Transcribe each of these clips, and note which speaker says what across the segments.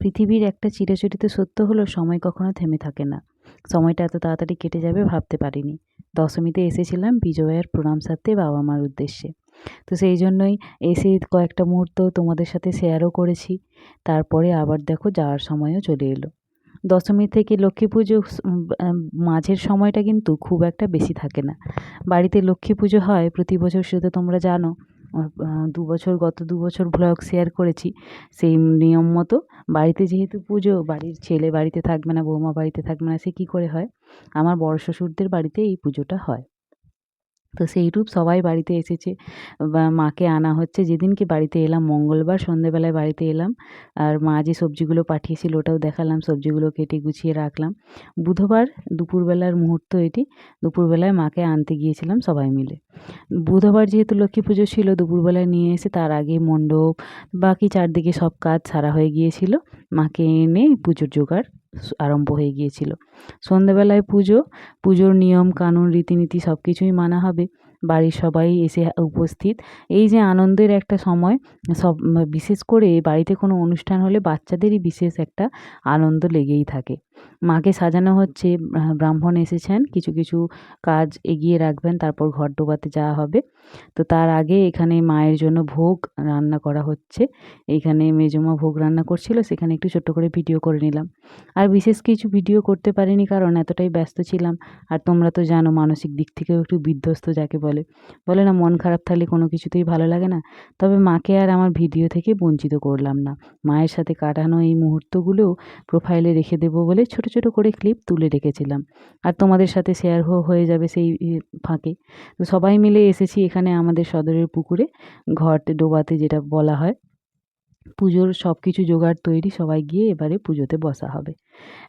Speaker 1: পৃথিবীর একটা চিরাচরিত সত্য হলো, সময় কখনো থেমে থাকে না। সময়টা এত তাড়াতাড়ি কেটে যাবে ভাবতে পারিনি। দশমীতে এসেছিলাম বিজয়ার প্রণাম সারতে বাবা মার উদ্দেশ্যে। তো সেই জন্যই এসে কয়েকটা মুহূর্ত তোমাদের সাথে শেয়ারও করেছি। তারপরে আবার দেখো যাওয়ার সময়ও চলে এলো। দশমী থেকে লক্ষ্মী পুজো মাঝের সময়টা কিন্তু খুব একটা বেশি থাকে না। বাড়িতে লক্ষ্মী পুজো হয়, প্রতি বছর সেটা তোমরা জানো। দু বছর, গত দু বছর ভ্লগ শেয়ার করেছি সেই নিয়ম মতো। বাড়িতে যেহেতু পুজো, বাড়ির ছেলে বাড়িতে থাকবে না, বৌমা বাড়িতে থাকবে না, সে কী করে হয়? আমার বড় শ্বশুরদের বাড়িতে এই পুজোটা হয়। তো সেইরূপ সবাই বাড়িতে এসেছে। বা মাকে আনা হচ্ছে। যেদিনকে বাড়িতে এলাম, মঙ্গলবার সন্ধেবেলায় বাড়িতে এলাম। আর মা যে সবজিগুলো পাঠিয়েছিল, ওটাও দেখালাম। সবজিগুলো কেটে গুছিয়ে রাখলাম। বুধবার দুপুরবেলার মুহূর্ত এটি। দুপুরবেলায় মাকে আনতে গিয়েছিলাম সবাই মিলে। বুধবার যেহেতু লক্ষ্মী পুজো ছিল, দুপুরবেলায় নিয়ে এসে তার আগে মণ্ডপ, বাকি চারদিকে সব কাজ সারা হয়ে গিয়েছিল। মাকে এনে পুজোর জোগাড় আরম্ভ হয়ে গিয়েছিল। সন্ধেবেলায় পুজো পুজোর নিয়ম কানুন রীতিনীতি সব কিছুই মানা হবে। বাড়ির সবাই এসে উপস্থিত। এই যে আনন্দের একটা সময়, সব বিশেষ করে বাড়িতে কোনো অনুষ্ঠান হলে বাচ্চাদেরই বিশেষ একটা আনন্দ লেগেই থাকে। মাকে সাজানো হচ্ছে, ব্রাহ্মণ এসেছেন, কিছু কিছু কাজ এগিয়ে রাখবেন, তারপর ঘর ডোবাতে যাওয়া হবে। তো তার আগে এখানে মায়ের জন্য ভোগ রান্না করা হচ্ছে। এখানে মেজমা ভোগ রান্না করছিল, সেখানে একটু ছোট্ট করে ভিডিও করে নিলাম। আর বিশেষ কিছু ভিডিও করতে পারিনি কারণ এতটাই ব্যস্ত ছিলাম। আর তোমরা তো জানো, মানসিক দিক থেকেও একটু বিধ্বস্ত যাকে বলে। বলে। বলে, না, মন খারাপ থাকলে কোনো কিছুতেই ভালো লাগে না। তবে মাকে আর আমার ভিডিও থেকে বঞ্চিত করলাম না। মায়ের সাথে কাটানো এই মুহূর্তগুলোও প্রোফাইলে রেখে দেব বলে ছোট ছোট করে ক্লিপ তুলে রেখেছিলাম। আর তোমাদের সাথে শেয়ার হয়ে যাবে সেই ফাঁকে। তো সবাই মিলে এসেছি এখানে আমাদের সদরের পুকুরে। ঘর ডোবাতে যেটা বলা হয়। পুজোর সব কিছু জোগাড় তৈরি, সবাই গিয়ে এবারে পুজোতে বসা হবে।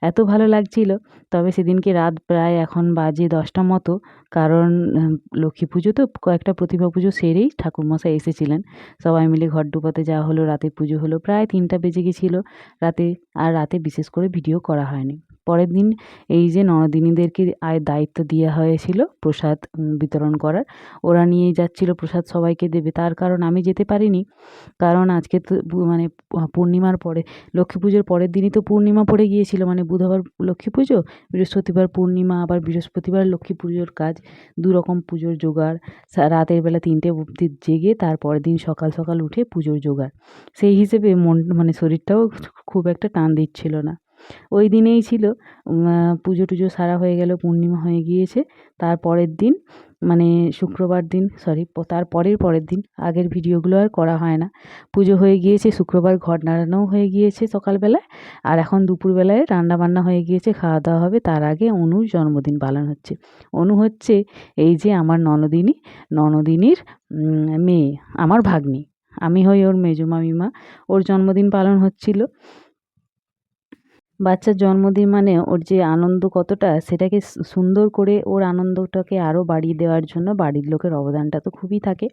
Speaker 1: এত ভালো লাগছিল, তবে সেদিনকে রাত প্রায় এখন বাজে দশটা মতো, কারণ লক্ষ্মী পুজো তো কয়েকটা প্রতিভা পুজো সেরেই ঠাকুরমশাই এসেছিলেন। সবাই মিলে ঘর ডুবাতে যাওয়া হলো, রাতে পুজো হলো, প্রায় তিনটা বেজে গেছিল। রাতে, আর রাতে বিশেষ করে ভিডিও করা হয়নি। পরের দিন এই যে ননদিনীদেরকে আয় দায়িত্ব দেওয়া হয়েছিল প্রসাদ বিতরণ করার, ওরা নিয়েই যাচ্ছিল, প্রসাদ সবাইকে দেবে। তার কারণ আমি যেতে পারিনি। কারণ আজকে তো মানে পূর্ণিমার পরে, লক্ষ্মী পুজোর পরের দিনই তো পূর্ণিমা পড়ে গিয়েছিল। মানে বুধবার লক্ষ্মী পুজো, বৃহস্পতিবার পূর্ণিমা, আবার বৃহস্পতিবার লক্ষ্মী পুজোর কাজ, দু রকম পুজোর জোগাড়। রাতের বেলা তিনটে অবধি জেগে তারপরের দিন সকাল সকাল উঠে পুজোর জোগাড়। সেই হিসেবে মন মানে শরীরটাও খুব একটা টান দিচ্ছিল না। ওই দিনেই ছিল। পুজো টুজো সারা হয়ে গেল, পূর্ণিমা হয়ে গিয়েছে। তার পরের দিন মানে শুক্রবার দিন সরি তার পরের পরের দিন আগের ভিডিওগুলো আর করা হয় না। পুজো হয়ে গিয়েছে, শুক্রবার ঘর নাড়ানোও হয়ে গিয়েছে সকালবেলায়। আর এখন দুপুরবেলায় রান্না বান্না হয়ে গিয়েছে খাওয়া দাওয়া হবে। তার আগে অনুর জন্মদিন পালন হচ্ছে। অনু হচ্ছে এই যে আমার ননদিনী, ননদিনীর মেয়ে, আমার ভাগ্নি। আমি হই ওর মেজো মামিমা। ওর জন্মদিন পালন হচ্ছিল। বাচ্চার জন্মদিন মানে ওর যে আনন্দ কতটা, সেটাকে সুন্দর করে ওর আনন্দটাকে আরও বাড়িয়ে দেওয়ার জন্য বাড়ির লোকের অবদানটা তো খুবই থাকে।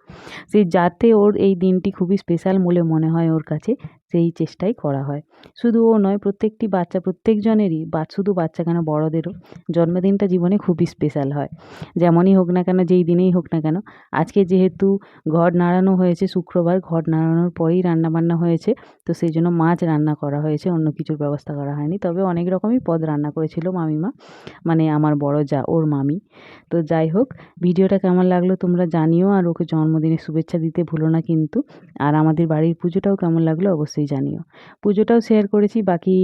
Speaker 1: সে যাতে ওর এই দিনটি খুবই স্পেশাল বলে মনে হয় ওর কাছে। সেই চেষ্টাই করা হয়। শুধু ও নয়, প্রত্যেকটি বাচ্চা, প্রত্যেকজনেরই বা, শুধু বাচ্চা কেন, বড়দেরও জন্মদিনটা জীবনে খুবই স্পেশাল হয়। যেমনই হোক না কেন, যেই দিনেই হোক না কেন, আজকে যেহেতু ঘর নাড়ানো হয়েছে, শুক্রবার ঘর নাড়ানোর পরেই রান্নাবান্না হয়েছে, তো সেই জন্য মাছ রান্না করা হয়েছে, অন্য কিছুর ব্যবস্থা করা হয়নি। তবে অনেক রকমই পদ রান্না করেছিল মামিমা মানে আমার বড় যা, ওর মামি। তো যাই হোক, ভিডিওটা কেমন লাগল তোমরা জানিও, আর ওকে জন্মদিনের শুভেচ্ছা দিতে ভুলো না কিন্তু। আর আমাদের বাড়ির পুজোটাও কেমন লাগল অবশ্যই জানিও। পুজোটাও শেয়ার করেছি, বাকি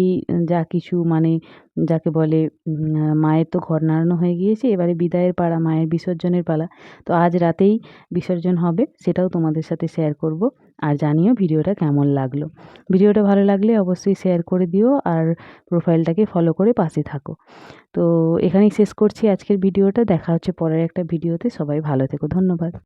Speaker 1: যা কিছু মানে যাকে বলে মায়ের তো ঘর নাড়ানো হয়ে গিয়েছে, এবারে বিদায়ের পালা, মায়ের বিসর্জনের পালা। তো আজ রাতেই বিসর্জন হবে, সেটাও তোমাদের সাথে শেয়ার করব। আর জানিও ভিডিওটা কেমন লাগল। ভিডিওটা ভালো লাগলে অবশ্যই শেয়ার করে দিও আর প্রোফাইলটাকে ফলো করে পাশে থাকো। তো এখানেই শেষ করছি আজকের ভিডিওটা। দেখা হচ্ছে পরের একটা ভিডিওতে। সবাই ভালো থেকো। ধন্যবাদ।